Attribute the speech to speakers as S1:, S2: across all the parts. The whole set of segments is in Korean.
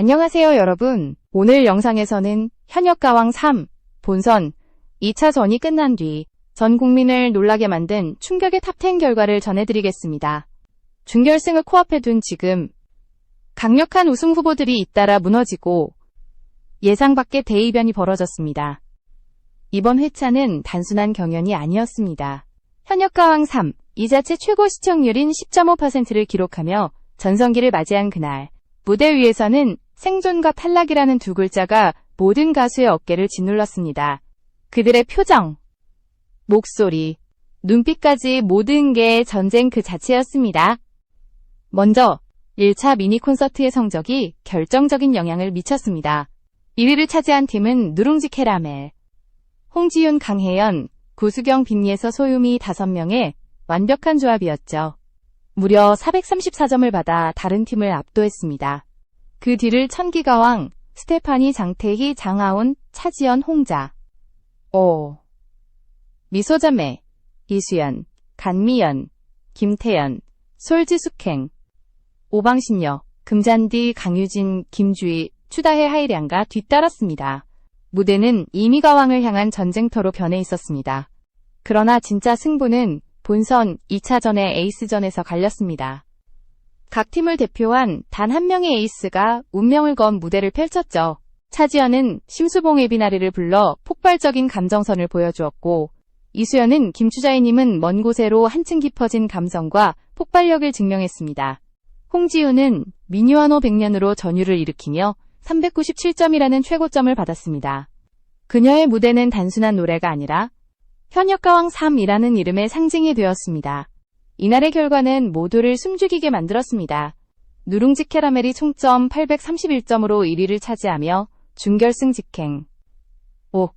S1: 안녕하세요 여러분. 오늘 영상에서는 현역가왕 3 본선 2차전이 끝난 뒤 전 국민을 놀라게 만든 충격의 탑10 결과를 전해드리겠습니다. 준결승을 코앞에 둔 지금 강력한 우승 후보들이 잇따라 무너지고 예상 밖의 대이변이 벌어졌습니다. 이번 회차는 단순한 경연이 아니었습니다. 현역가왕 3, 이 자체 최고 시청률인 10.5%를 기록하며 전성기를 맞이한 그날, 무대 위에서는 생존과 탈락이라는 두 글자가 모든 가수의 어깨를 짓눌렀습니다. 그들의 표정, 목소리, 눈빛까지 모든 게 전쟁 그 자체였습니다. 먼저 1차 미니 콘서트의 성적이 결정적인 영향을 미쳤습니다. 1위를 차지한 팀은 누룽지 캐라멜, 홍지윤, 강혜연, 구수경, 빈예서, 소유미 5명의 완벽한 조합이었죠. 무려 434점을 받아 다른 팀을 압도했습니다. 그 뒤를 천기가왕, 스테파니, 장태희, 장하온, 차지연, 홍자. 오. 미소자매, 이수연, 간미연, 김태연, 솔지숙행, 오방신여, 금잔디, 강유진, 김주희, 추다해 하이량가 뒤따랐습니다. 무대는 이미가왕을 향한 전쟁터로 변해 있었습니다. 그러나 진짜 승부는 본선 2차전의 에이스전에서 갈렸습니다. 각 팀을 대표한 단 한 명의 에이스가 운명을 건 무대를 펼쳤죠. 차지연은 심수봉의 비나리를 불러 폭발적인 감정선을 보여주었고, 이수연은 김추자이님은 먼 곳에로 한층 깊어진 감성과 폭발력을 증명했습니다. 홍지우는 미뉴아노 100년으로 전율을 일으키며 397점이라는 최고점을 받았습니다. 그녀의 무대는 단순한 노래가 아니라 현역가왕 3이라는 이름의 상징이 되었습니다. 이날의 결과는 모두를 숨죽이게 만들었습니다. 누룽지 캐러멜이 총점 831점으로 1위를 차지하며 준결승 직행. 5.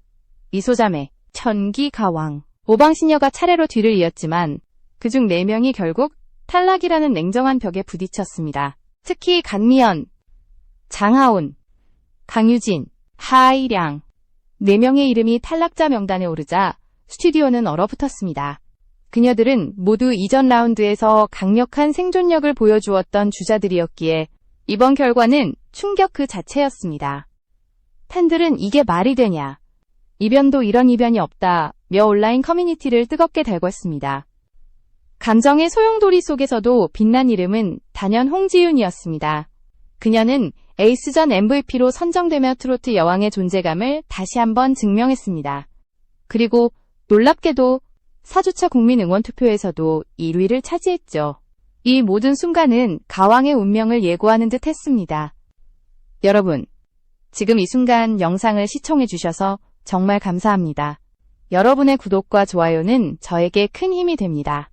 S1: 미소자매, 천기 가왕. 오방신여가 차례로 뒤를 이었지만 그중 4명이 결국 탈락이라는 냉정한 벽에 부딪혔습니다. 특히 간미연, 장하온, 강유진, 하이량 4명의 이름이 탈락자 명단에 오르자 스튜디오는 얼어붙었습니다. 그녀들은 모두 이전 라운드에서 강력한 생존력을 보여주었던 주자들이었기에 이번 결과는 충격 그 자체였습니다. 팬들은 이게 말이 되냐. 이변도 이런 이변이 없다. 며 온라인 커뮤니티를 뜨겁게 달궜습니다. 감정의 소용돌이 속에서도 빛난 이름은 단연 홍지윤이었습니다. 그녀는 에이스전 MVP로 선정되며 트로트 여왕의 존재감을 다시 한번 증명했습니다. 그리고 놀랍게도 4주차 국민응원 투표에서도 1위를 차지했죠. 이 모든 순간은 가왕의 운명을 예고하는 듯 했습니다. 여러분, 지금 이 순간 영상을 시청해 주셔서 정말 감사합니다. 여러분의 구독과 좋아요는 저에게 큰 힘이 됩니다.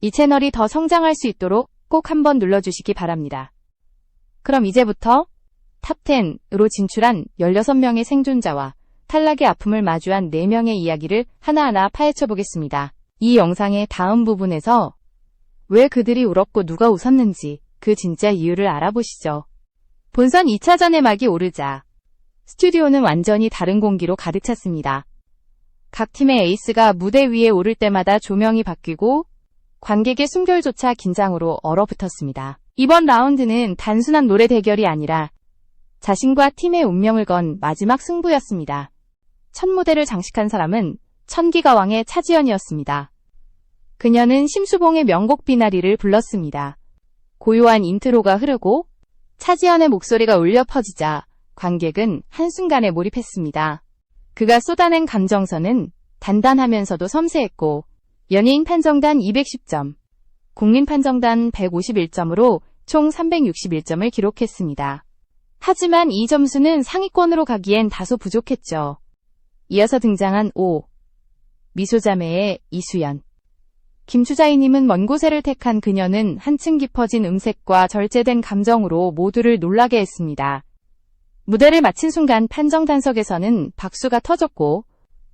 S1: 이 채널이 더 성장할 수 있도록 꼭 한번 눌러주시기 바랍니다. 그럼 이제부터 탑10으로 진출한 16명의 생존자와 탈락의 아픔을 마주한 4명의 이야기를 하나하나 파헤쳐 보겠습니다. 이 영상의 다음 부분에서 왜 그들이 울었고 누가 웃었는지 그 진짜 이유를 알아보시죠. 본선 2차전의 막이 오르자 스튜디오는 완전히 다른 공기로 가득 찼습니다. 각 팀의 에이스가 무대 위에 오를 때마다 조명이 바뀌고 관객의 숨결조차 긴장으로 얼어붙었습니다. 이번 라운드는 단순한 노래 대결이 아니라 자신과 팀의 운명을 건 마지막 승부였습니다. 첫 무대를 장식한 사람은 천기가 왕의 차지연이었습니다. 그녀는 심수봉의 명곡 비나리를 불렀습니다. 고요한 인트로가 흐르고 차지연의 목소리가 울려 퍼지자 관객은 한순간에 몰입했습니다. 그가 쏟아낸 감정선은 단단하면서도 섬세했고 연예인 판정단 210점, 국민 판정단 151점으로 총 361점을 기록했습니다. 하지만 이 점수는 상위권으로 가기엔 다소 부족했죠. 이어서 등장한 5. 미소자매의 이수연. 김추자이님은 먼 곳에를 택한 그녀는 한층 깊어진 음색과 절제된 감정으로 모두를 놀라게 했습니다. 무대를 마친 순간 판정 단석에서는 박수가 터졌고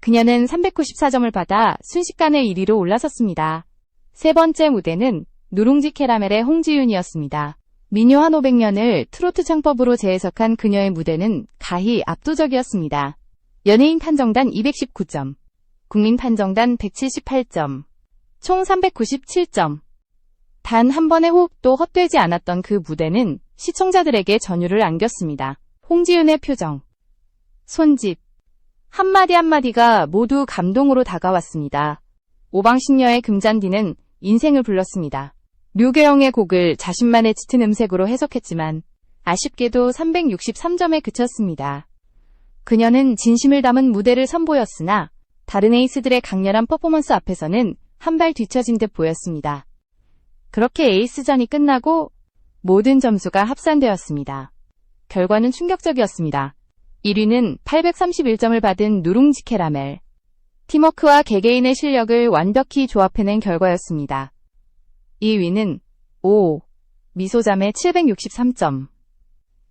S1: 그녀는 394점을 받아 순식간에 1위로 올라섰습니다. 세 번째 무대는 누룽지 캐라멜의 홍지윤이었습니다. 민요 한 500년을 트로트 창법으로 재해석한 그녀의 무대는 가히 압도적이었습니다. 연예인 판정단 219점, 국민 판정단 178점, 총 397점. 단 한 번의 호흡도 헛되지 않았던 그 무대는 시청자들에게 전율을 안겼습니다. 홍지윤의 표정, 손짓, 한마디 한마디가 모두 감동으로 다가왔습니다. 오방신녀의 금잔디는 인생을 불렀습니다. 류계영의 곡을 자신만의 짙은 음색으로 해석했지만 아쉽게도 363점에 그쳤습니다. 그녀는 진심을 담은 무대를 선보였으나 다른 에이스들의 강렬한 퍼포먼스 앞에서는 한 발 뒤처진 듯 보였습니다. 그렇게 에이스전이 끝나고 모든 점수가 합산되었습니다. 결과는 충격적이었습니다. 1위는 831점을 받은 누룽지 캐라멜. 팀워크와 개개인의 실력을 완벽히 조합해낸 결과였습니다. 2위는 5. 미소자매 763점.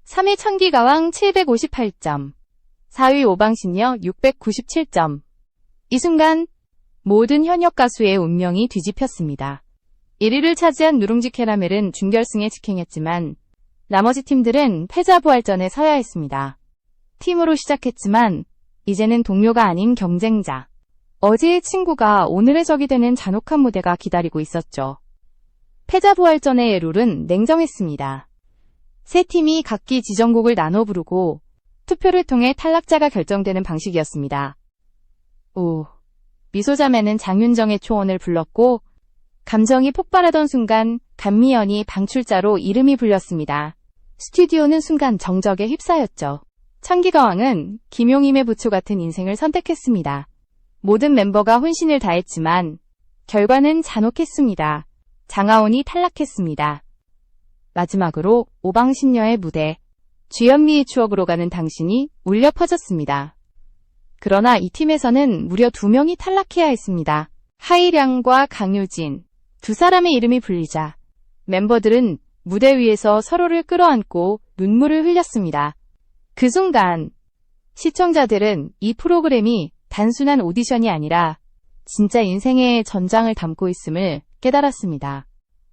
S1: 3위 천기가왕 758점. 4위 오방신녀 697점. 이 순간 모든 현역 가수의 운명이 뒤집혔습니다. 1위를 차지한 누룽지 캐라멜은 준결승에 직행했지만 나머지 팀들은 패자 부활전에 서야 했습니다. 팀으로 시작했지만 이제는 동료가 아닌 경쟁자. 어제의 친구가 오늘의 적이 되는 잔혹한 무대가 기다리고 있었죠. 패자 부활전의 룰은 냉정했습니다. 세 팀이 각기 지정곡을 나눠 부르고 투표를 통해 탈락자가 결정되는 방식이었습니다. 오. 미소자매는 장윤정의 초원을 불렀고 감정이 폭발하던 순간 감미연이 방출자로 이름이 불렸습니다. 스튜디오는 순간 정적에 휩싸였죠. 천기가왕은 김용임의 부초 같은 인생을 선택했습니다. 모든 멤버가 혼신을 다했지만 결과는 잔혹했습니다. 장하온이 탈락했습니다. 마지막으로 오방신녀의 무대, 주현미의 추억으로 가는 당신이 울려 퍼졌습니다. 그러나 이 팀에서는 무려 두 명이 탈락해야 했습니다. 하이량과 강유진, 두 사람의 이름이 불리자 멤버들은 무대 위에서 서로를 끌어안고 눈물을 흘렸습니다. 그 순간 시청자들은 이 프로그램이 단순한 오디션이 아니라 진짜 인생의 전장을 담고 있음을 깨달았습니다.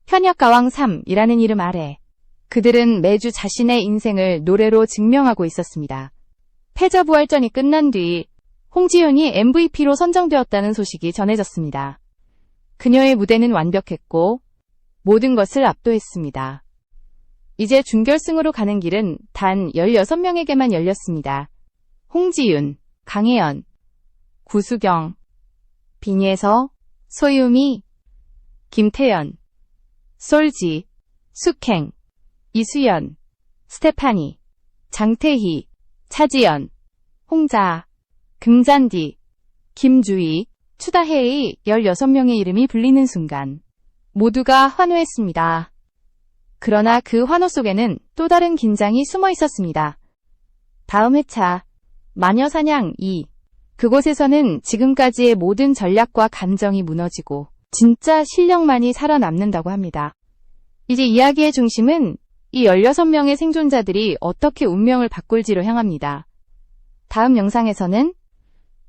S1: 현역 가왕 3이라는 이름 아래 그들은 매주 자신의 인생을 노래로 증명하고 있었습니다. 패자부활전이 끝난 뒤 홍지윤이 MVP로 선정되었다는 소식이 전해졌습니다. 그녀의 무대는 완벽했고 모든 것을 압도했습니다. 이제 준결승으로 가는 길은 단 16명에게만 열렸습니다. 홍지윤, 강혜연, 구수경, 빈예서, 소유미, 김태연, 솔지, 숙행, 이수연, 스테파니, 장태희, 차지연, 홍자, 금잔디, 김주희, 추다혜의 16명의 이름이 불리는 순간 모두가 환호했습니다. 그러나 그 환호 속에는 또 다른 긴장이 숨어 있었습니다. 다음 회차 마녀사냥 2 그곳에서는 지금까지의 모든 전략과 감정이 무너지고 진짜 실력만이 살아남는다고 합니다. 이제 이야기의 중심은 이 16명의 생존자들이 어떻게 운명을 바꿀지로 향합니다. 다음 영상에서는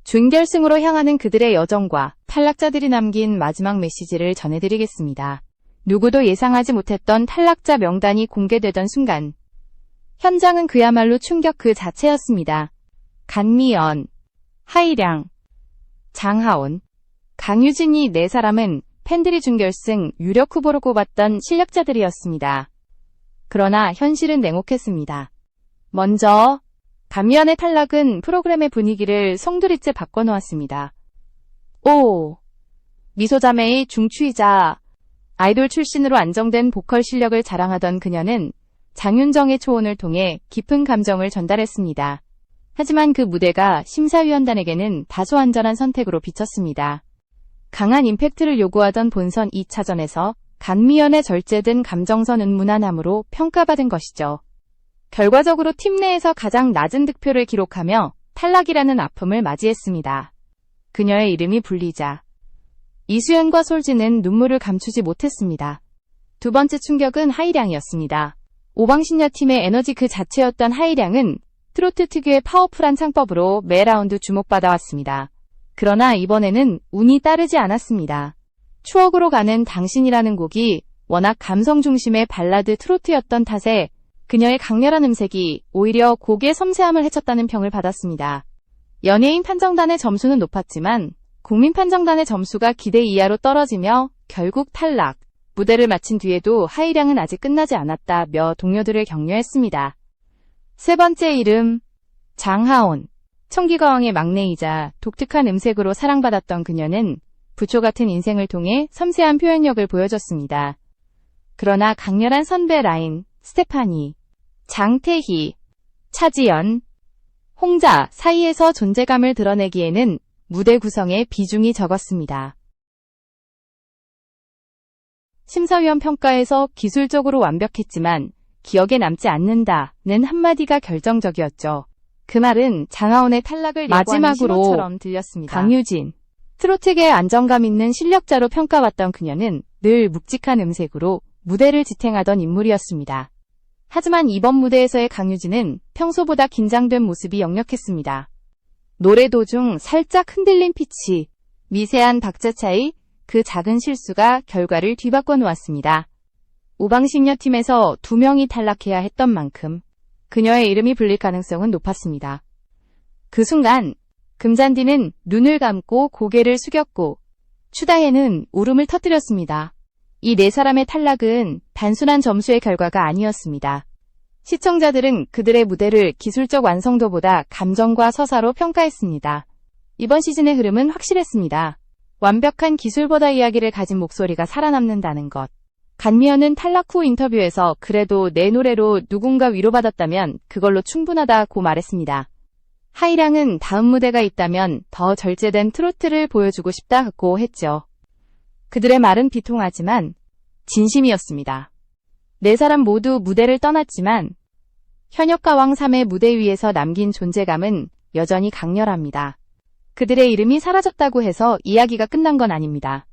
S1: 준결승으로 향하는 그들의 여정과 탈락자들이 남긴 마지막 메시지를 전해드리겠습니다. 누구도 예상하지 못했던 탈락자 명단이 공개되던 순간 현장은 그야말로 충격 그 자체였습니다. 간미연, 하이량, 장하온, 강유진이 네 사람은 팬들이 준결승 유력 후보로 꼽았던 실력자들이었습니다. 그러나 현실은 냉혹했습니다. 먼저 감미연의 탈락은 프로그램의 분위기를 송두리째 바꿔놓았습니다. 오! 미소자매의 중추이자 아이돌 출신으로 안정된 보컬 실력을 자랑하던 그녀는 장윤정의 초원을 통해 깊은 감정을 전달했습니다. 하지만 그 무대가 심사위원단에게는 다소 안전한 선택으로 비쳤습니다. 강한 임팩트를 요구하던 본선 2차전에서 간미연의 절제된 감정선은 무난함으로 평가받은 것이죠. 결과적으로 팀 내에서 가장 낮은 득표를 기록하며 탈락이라는 아픔을 맞이했습니다. 그녀의 이름이 불리자 이수연과 솔지는 눈물을 감추지 못했습니다. 두 번째 충격은 하이량이었습니다. 오방신녀 팀의 에너지 그 자체였던 하이량은 트로트 특유의 파워풀한 창법으로 매 라운드 주목받아왔습니다. 그러나 이번에는 운이 따르지 않았습니다. 추억으로 가는 당신이라는 곡이 워낙 감성 중심의 발라드 트로트였던 탓에 그녀의 강렬한 음색이 오히려 곡의 섬세함을 해쳤다는 평을 받았습니다. 연예인 판정단의 점수는 높았지만 국민 판정단의 점수가 기대 이하로 떨어지며 결국 탈락. 무대를 마친 뒤에도 하이량은 아직 끝나지 않았다며 동료들을 격려했습니다. 세 번째 이름, 장하온. 청기가왕의 막내이자 독특한 음색으로 사랑받았던 그녀는 부초 같은 인생을 통해 섬세한 표현력을 보여줬습니다. 그러나 강렬한 선배 라인, 스테파니, 장태희, 차지연, 홍자 사이에서 존재감을 드러내기에는 무대 구성에 비중이 적었습니다. 심사위원 평가에서 기술적으로 완벽했지만 기억에 남지 않는다는 한마디가 결정적이었죠. 그 말은 장하온의 탈락을 마지막으로 처럼 들렸습니다. 강유진 트로트계의 안정감 있는 실력자로 평가받던 그녀는 늘 묵직한 음색으로 무대를 지탱하던 인물이었습니다. 하지만 이번 무대에서의 강유진은 평소보다 긴장된 모습이 역력했습니다. 노래 도중 살짝 흔들린 피치, 미세한 박자 차이, 그 작은 실수가 결과를 뒤바꿔 놓았습니다. 오방식녀 팀에서 두 명이 탈락해야 했던 만큼 그녀의 이름이 불릴 가능성은 높았습니다. 그 순간 금잔디는 눈을 감고 고개를 숙였고 추다혜는 울음을 터뜨렸습니다. 이 네 사람의 탈락은 단순한 점수의 결과가 아니었습니다. 시청자들은 그들의 무대를 기술적 완성도보다 감정과 서사로 평가했습니다. 이번 시즌의 흐름은 확실했습니다. 완벽한 기술보다 이야기를 가진 목소리가 살아남는다는 것. 간미연은 탈락 후 인터뷰에서 그래도 내 노래로 누군가 위로받았다면 그걸로 충분하다고 말했습니다. 하이량은 다음 무대가 있다면 더 절제된 트로트를 보여주고 싶다고 했죠. 그들의 말은 비통하지만 진심이었습니다. 네 사람 모두 무대를 떠났지만 현역가왕 3의 무대 위에서 남긴 존재감은 여전히 강렬합니다. 그들의 이름이 사라졌다고 해서 이야기가 끝난 건 아닙니다.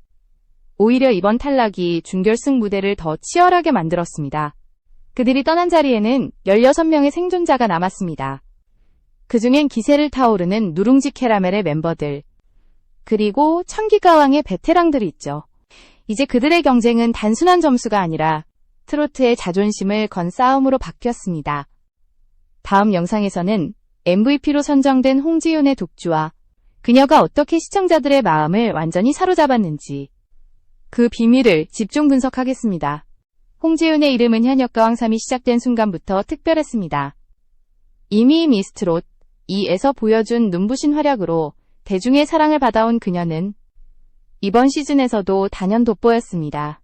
S1: 오히려 이번 탈락이 준결승 무대를 더 치열하게 만들었습니다. 그들이 떠난 자리에는 16명의 생존자가 남았습니다. 그중엔 기세를 타오르는 누룽지 캐러멜의 멤버들, 그리고 청기가왕의 베테랑들이 있죠. 이제 그들의 경쟁은 단순한 점수가 아니라 트로트의 자존심을 건 싸움으로 바뀌었습니다. 다음 영상에서는 MVP로 선정된 홍지윤의 독주와 그녀가 어떻게 시청자들의 마음을 완전히 사로잡았는지 그 비밀을 집중 분석하겠습니다. 홍지윤의 이름은 현역과 왕삼이 시작된 순간부터 특별했습니다. 이미 미스트롯 2에서 보여준 눈부신 활약으로 대중의 사랑을 받아온 그녀는 이번 시즌에서도 단연 돋보였습니다.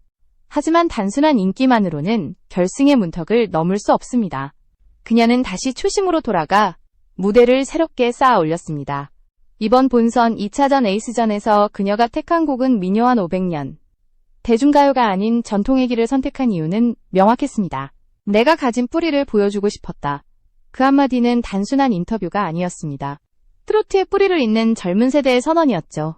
S1: 하지만 단순한 인기만으로는 결승의 문턱을 넘을 수 없습니다. 그녀는 다시 초심으로 돌아가 무대를 새롭게 쌓아 올렸습니다. 이번 본선 2차전 에이스전에서 그녀가 택한 곡은 미녀한 500년. 대중가요가 아닌 전통의 길을 선택한 이유는 명확했습니다. 내가 가진 뿌리를 보여주고 싶었다. 그 한마디는 단순한 인터뷰가 아니었습니다. 트로트의 뿌리를 잇는 젊은 세대의 선언이었죠.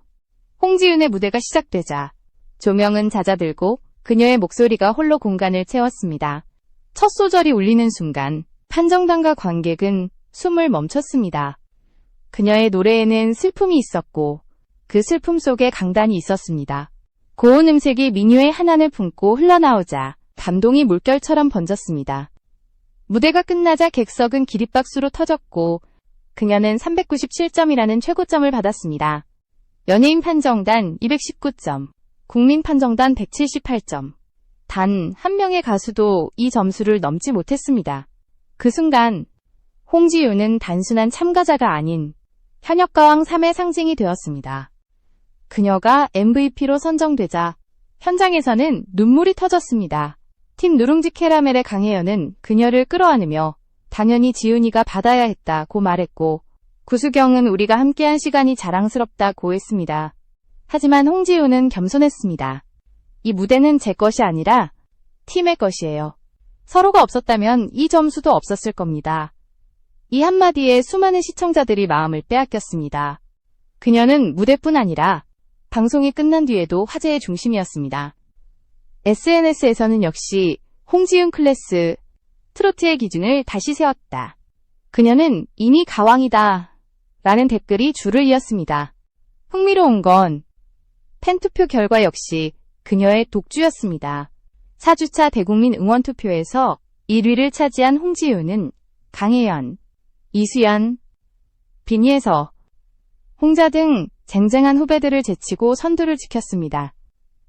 S1: 홍지윤의 무대가 시작되자 조명은 잦아들고 그녀의 목소리가 홀로 공간을 채웠습니다. 첫 소절이 울리는 순간 판정단과 관객은 숨을 멈췄습니다. 그녀의 노래에는 슬픔이 있었고 그 슬픔 속에 강단이 있었습니다. 고운 음색이 민요의 한안을 품고 흘러나오자 감동이 물결처럼 번졌습니다. 무대가 끝나자 객석은 기립박수로 터졌고 그녀는 397점이라는 최고점을 받았습니다. 연예인 판정단 219점, 국민 판정단 178점. 단 한 명의 가수도 이 점수를 넘지 못했습니다. 그 순간 홍지유는 단순한 참가자가 아닌 현역가왕 3의 상징이 되었습니다. 그녀가 MVP로 선정되자 현장에서는 눈물이 터졌습니다. 팀 누룽지 캐러멜의 강혜연은 그녀를 끌어안으며 당연히 지훈이가 받아야 했다고 말했고 구수경은 우리가 함께한 시간이 자랑스럽다고 했습니다. 하지만 홍지훈은 겸손했습니다. 이 무대는 제 것이 아니라 팀의 것이에요. 서로가 없었다면 이 점수도 없었을 겁니다. 이 한마디에 수많은 시청자들이 마음을 빼앗겼습니다. 그녀는 무대뿐 아니라 방송이 끝난 뒤에도 화제의 중심이었습니다. SNS에서는 역시 홍지윤 클래스 트로트의 기준을 다시 세웠다. 그녀는 이미 가왕이다. 라는 댓글이 줄을 이었습니다. 흥미로운 건 팬투표 결과 역시 그녀의 독주였습니다. 4주차 대국민 응원 투표에서 1위를 차지한 홍지윤은 강혜연, 이수연, 빈희에서 홍자 등 쟁쟁한 후배들을 제치고 선두를 지켰습니다.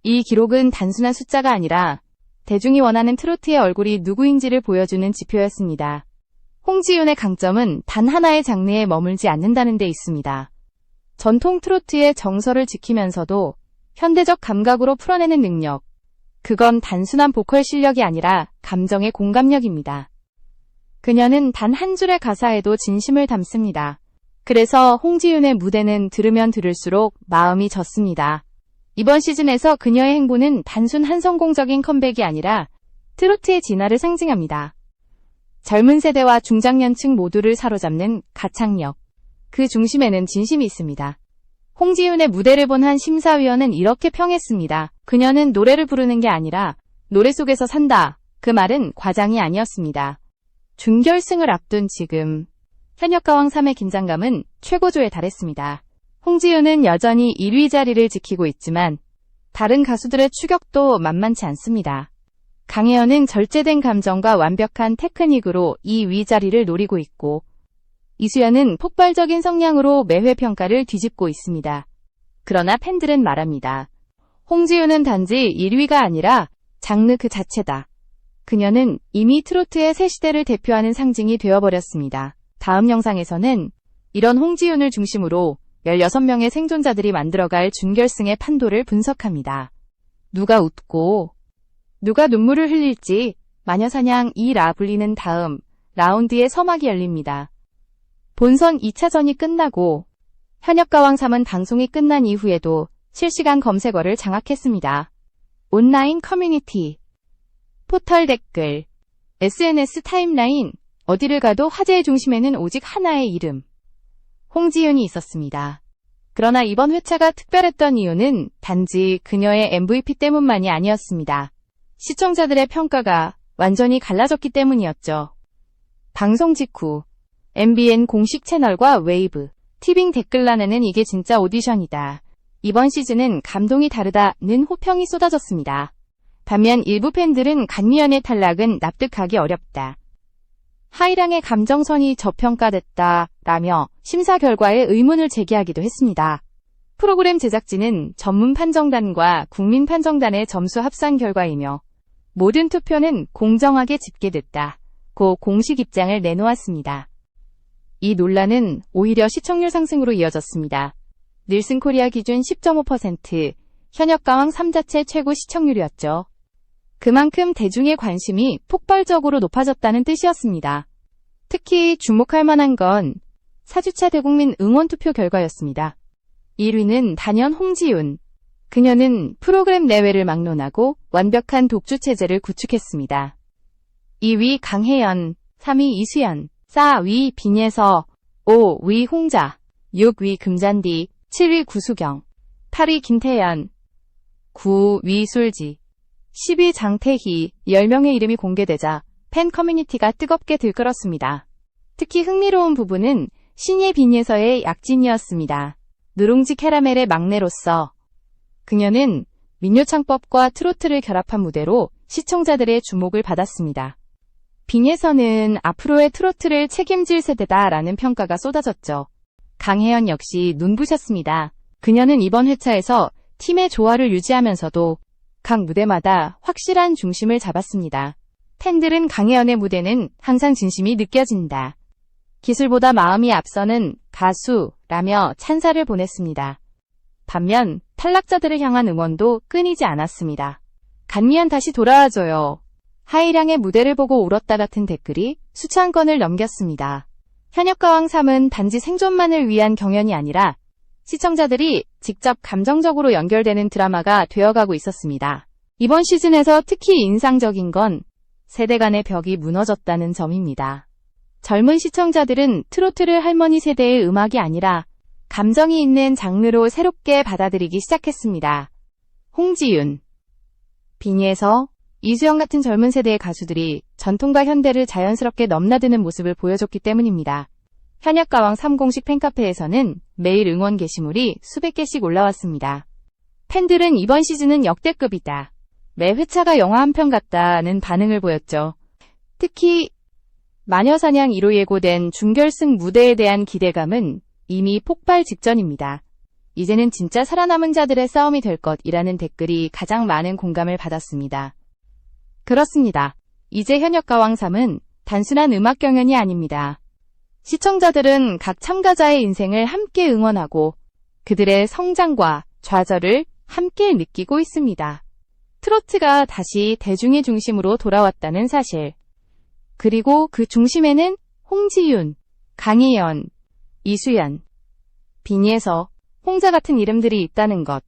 S1: 이 기록은 단순한 숫자가 아니라 대중이 원하는 트로트의 얼굴이 누구인지를 보여주는 지표였습니다. 홍지윤의 강점은 단 하나의 장르에 머물지 않는다는 데 있습니다. 전통 트로트의 정서를 지키면서도 현대적 감각으로 풀어내는 능력. 그건 단순한 보컬 실력이 아니라 감정의 공감력입니다. 그녀는 단 한 줄의 가사에도 진심을 담습니다. 그래서 홍지윤의 무대는 들으면 들을수록 마음이 젖습니다. 이번 시즌에서 그녀의 행보는 단순 한 성공적인 컴백이 아니라 트로트의 진화를 상징합니다. 젊은 세대와 중장년층 모두를 사로잡는 가창력. 그 중심에는 진심이 있습니다. 홍지윤의 무대를 본 한 심사위원은 이렇게 평했습니다. 그녀는 노래를 부르는 게 아니라 노래 속에서 산다. 그 말은 과장이 아니었습니다. 준결승을 앞둔 지금 현역가왕 3의 긴장감은 최고조에 달했습니다. 홍지윤은 여전히 1위 자리를 지키고 있지만 다른 가수들의 추격도 만만치 않습니다. 강혜연은 절제된 감정과 완벽한 테크닉으로 이 위자리를 노리고 있고 이수연은 폭발적인 성량으로 매회 평가를 뒤집고 있습니다. 그러나 팬들은 말합니다. 홍지윤은 단지 1위가 아니라 장르 그 자체다. 그녀는 이미 트로트의 새 시대를 대표하는 상징이 되어버렸습니다. 다음 영상에서는 이런 홍지윤을 중심으로 16명의 생존자들이 만들어갈 준결승의 판도를 분석합니다. 누가 웃고 누가 눈물을 흘릴지 마녀사냥 2라 불리는 다음 라운드의 서막이 열립니다. 본선 2차전이 끝나고 현역가왕 3은 방송이 끝난 이후에도 실시간 검색어를 장악했습니다. 온라인 커뮤니티, 포털 댓글, SNS 타임라인, 어디를 가도 화제의 중심에는 오직 하나의 이름. 홍지윤이 있었습니다. 그러나 이번 회차가 특별했던 이유는 단지 그녀의 MVP 때문만이 아니었습니다. 시청자들의 평가가 완전히 갈라졌기 때문이었죠. 방송 직후 MBN 공식 채널과 웨이브, 티빙 댓글란에는 이게 진짜 오디션이다. 이번 시즌은 감동이 다르다는 호평이 쏟아졌습니다. 반면 일부 팬들은 간미연의 탈락은 납득하기 어렵다. 하이랑의 감정선이 저평가됐다. 라며 심사 결과에 의문을 제기하기도 했습니다. 프로그램 제작진은 전문 판정단과 국민 판정단의 점수 합산 결과이며 모든 투표는 공정하게 집계됐다. 고 공식 입장을 내놓았습니다. 이 논란은 오히려 시청률 상승으로 이어졌습니다. 닐슨 코리아 기준 10.5%, 현역 가왕 3자체 최고 시청률이었죠. 그만큼 대중의 관심이 폭발적으로 높아졌다는 뜻이었습니다. 특히 주목할 만한 건 4주차 대국민 응원 투표 결과였습니다. 1위는 단연 홍지윤. 그녀는 프로그램 내외를 막론하고 완벽한 독주 체제를 구축했습니다. 2위 강혜연, 3위 이수연, 4위 빈예서, 5위 홍자, 6위 금잔디, 7위 구수경, 8위 김태연, 9위 술지, 10위 장태희, 10명의 이름이 공개되자 팬 커뮤니티가 뜨겁게 들끓었습니다. 특히 흥미로운 부분은 신예 빈예서의 약진이었습니다. 누룽지 캐러멜의 막내로서 그녀는 민요창법과 트로트를 결합한 무대로 시청자들의 주목을 받았습니다. 빈예서는 앞으로의 트로트를 책임질 세대다라는 평가가 쏟아졌죠. 강혜연 역시 눈부셨습니다. 그녀는 이번 회차에서 팀의 조화를 유지하면서도 각 무대마다 확실한 중심을 잡았습니다. 팬들은 강혜연의 무대는 항상 진심이 느껴진다. 기술보다 마음이 앞서는 가수라며 찬사를 보냈습니다. 반면 탈락자들을 향한 응원도 끊이지 않았습니다. 간미연 다시 돌아와줘요. 하이량의 무대를 보고 울었다 같은 댓글이 수천 건을 넘겼습니다. 현역가왕 3은 단지 생존만을 위한 경연이 아니라 시청자들이 직접 감정적으로 연결되는 드라마가 되어가고 있었습니다. 이번 시즌에서 특히 인상적인 건 세대 간의 벽이 무너졌다는 점입니다. 젊은 시청자들은 트로트를 할머니 세대의 음악이 아니라 감정이 있는 장르로 새롭게 받아들이기 시작했습니다. 홍지윤, 빈예서, 이수영 같은 젊은 세대의 가수들이 전통과 현대를 자연스럽게 넘나드는 모습을 보여줬기 때문입니다. 현역가왕 3공식 팬카페에서는 매일 응원 게시물이 수백 개씩 올라왔습니다. 팬들은 이번 시즌은 역대급이다. 매 회차가 영화 한 편 같다는 반응을 보였죠. 특히 마녀사냥 2로 예고된 준결승 무대에 대한 기대감은 이미 폭발 직전입니다. 이제는 진짜 살아남은 자들의 싸움이 될 것이라는 댓글이 가장 많은 공감을 받았습니다. 그렇습니다. 이제 현역 가왕 3은 단순한 음악 경연이 아닙니다. 시청자들은 각 참가자의 인생을 함께 응원하고 그들의 성장과 좌절을 함께 느끼고 있습니다. 트로트가 다시 대중의 중심으로 돌아왔다는 사실. 그리고 그 중심에는 홍지윤, 강희연, 이수연, 비니에서 홍자 같은 이름들이 있다는 것.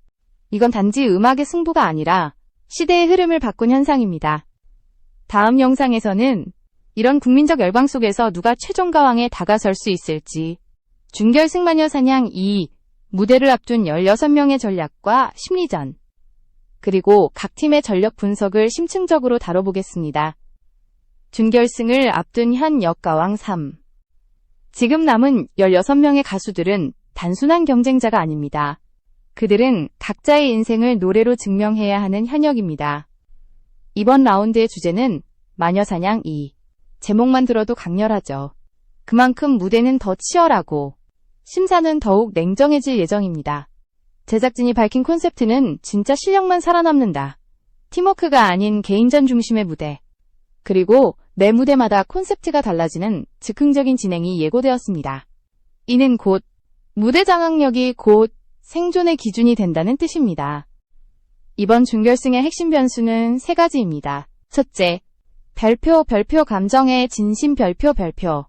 S1: 이건 단지 음악의 승부가 아니라 시대의 흐름을 바꾼 현상입니다. 다음 영상에서는 이런 국민적 열광 속에서 누가 최종 가왕에 다가설 수 있을지, 준결승 마녀 사냥 2, 무대를 앞둔 16명의 전략과 심리전, 그리고 각 팀의 전력 분석을 심층적으로 다뤄보겠습니다. 준결승을 앞둔 현 역가왕 3. 지금 남은 16명의 가수들은 단순한 경쟁자가 아닙니다. 그들은 각자의 인생을 노래로 증명해야 하는 현역입니다. 이번 라운드의 주제는 마녀사냥 2. 제목만 들어도 강렬하죠. 그만큼 무대는 더 치열하고 심사는 더욱 냉정해질 예정입니다. 제작진이 밝힌 콘셉트는 진짜 실력만 살아남는다. 팀워크가 아닌 개인전 중심의 무대. 그리고 매 무대마다 콘셉트가 달라지는 즉흥적인 진행이 예고되었습니다. 이는 곧 무대 장악력이 곧 생존의 기준이 된다는 뜻입니다. 이번 준결승의 핵심 변수는 세 가지입니다. 첫째, 별표 별표 감정의 진심 별표 별표.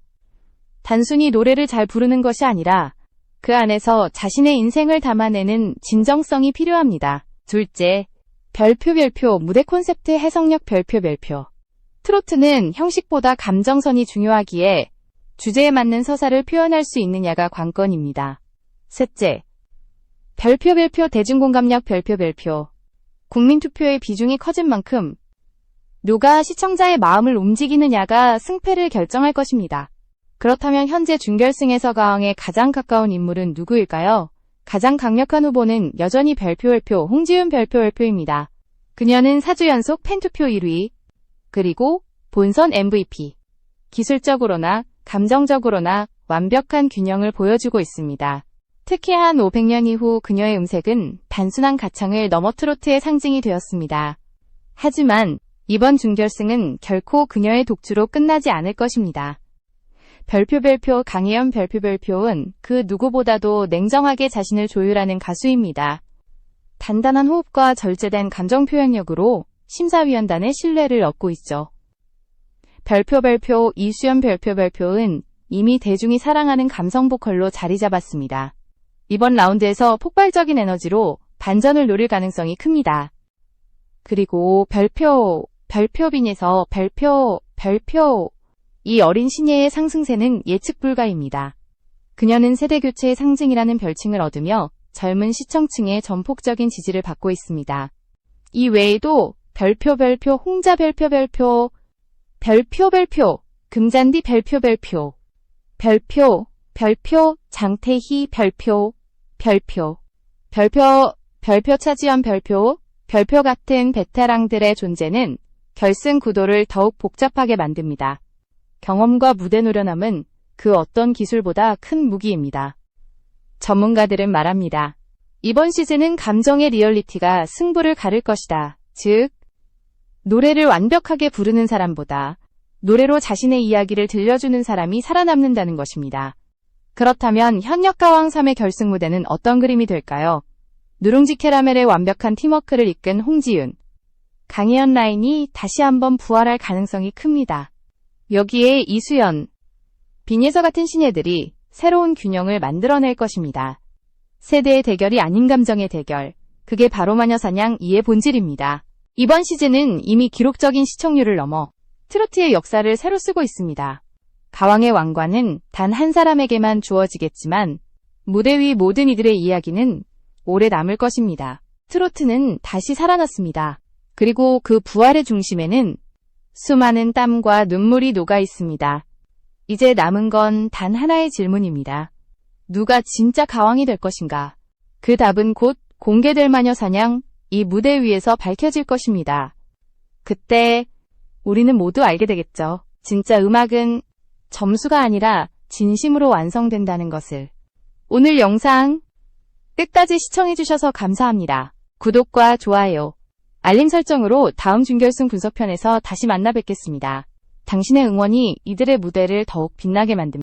S1: 단순히 노래를 잘 부르는 것이 아니라 그 안에서 자신의 인생을 담아내는 진정성이 필요합니다. 둘째, 별표 별표 무대 콘셉트 해석력 별표 별표. 트로트는 형식보다 감정선이 중요하기에 주제에 맞는 서사를 표현할 수 있느냐가 관건입니다. 셋째, 별표 별표 대중공감력 별표 별표. 국민투표의 비중이 커진 만큼 누가 시청자의 마음을 움직이느냐가 승패를 결정할 것입니다. 그렇다면 현재 준결승에서 가왕에 가장 가까운 인물은 누구일까요? 가장 강력한 후보는 여전히 별표별표 홍지윤 별표별표입니다. 그녀는 4주 연속 팬투표 1위, 그리고 본선 MVP. 기술적으로나 감정적으로나 완벽한 균형을 보여주고 있습니다. 특히 한 500년 이후 그녀의 음색은 단순한 가창을 넘어 트로트의 상징이 되었습니다. 하지만 이번 준결승은 결코 그녀의 독주로 끝나지 않을 것입니다. 별표별표 강혜연 별표별표는 그 누구보다도 냉정하게 자신을 조율하는 가수입니다. 단단한 호흡과 절제된 감정 표현력으로 심사위원단의 신뢰를 얻고 있죠. 별표별표 이수연 별표별표는 이미 대중이 사랑하는 감성 보컬로 자리 잡았습니다. 이번 라운드에서 폭발적인 에너지로 반전을 노릴 가능성이 큽니다. 그리고 별표, 별표빈에서 별표, 별표, 이 어린 신예의 상승세는 예측 불가입니다. 그녀는 세대교체의 상징이라는 별칭을 얻으며 젊은 시청층의 전폭적인 지지를 받고 있습니다. 이 외에도 별표 별표 홍자 별표 별표 별표 별표 금잔디 별표 별표 별표 별표 장태희 별표 별표 별표 별표 차지연 별표 별표 같은 베테랑들의 존재는 결승 구도를 더욱 복잡하게 만듭니다. 경험과 무대 노련함은 그 어떤 기술보다 큰 무기입니다. 전문가들은 말합니다. 이번 시즌은 감정의 리얼리티가 승부를 가를 것이다. 즉, 노래를 완벽하게 부르는 사람보다 노래로 자신의 이야기를 들려주는 사람이 살아남는다는 것입니다. 그렇다면 현역가왕 3의 결승 무대는 어떤 그림이 될까요? 누룽지 캐러멜의 완벽한 팀워크를 이끈 홍지윤, 강혜연 라인이 다시 한번 부활할 가능성이 큽니다. 여기에 이수연, 빈예서 같은 신예들이 새로운 균형을 만들어낼 것입니다. 세대의 대결이 아닌 감정의 대결. 그게 바로 마녀사냥 2의 본질입니다. 이번 시즌은 이미 기록적인 시청률을 넘어 트로트의 역사를 새로 쓰고 있습니다. 가왕의 왕관은 단 한 사람에게만 주어지겠지만 무대 위 모든 이들의 이야기는 오래 남을 것입니다. 트로트는 다시 살아났습니다. 그리고 그 부활의 중심에는 수많은 땀과 눈물이 녹아 있습니다. 이제 남은 건 단 하나의 질문입니다. 누가 진짜 가왕이 될 것인가? 그 답은 곧 공개될 마녀 사냥 이 무대 위에서 밝혀질 것입니다. 그때 우리는 모두 알게 되겠죠. 진짜 음악은 점수가 아니라 진심으로 완성된다는 것을. 오늘 영상 끝까지 시청해주셔서 감사합니다. 구독과 좋아요, 알림 설정으로 다음 준결승 분석편에서 다시 만나 뵙겠습니다. 당신의 응원이 이들의 무대를 더욱 빛나게 만듭니다.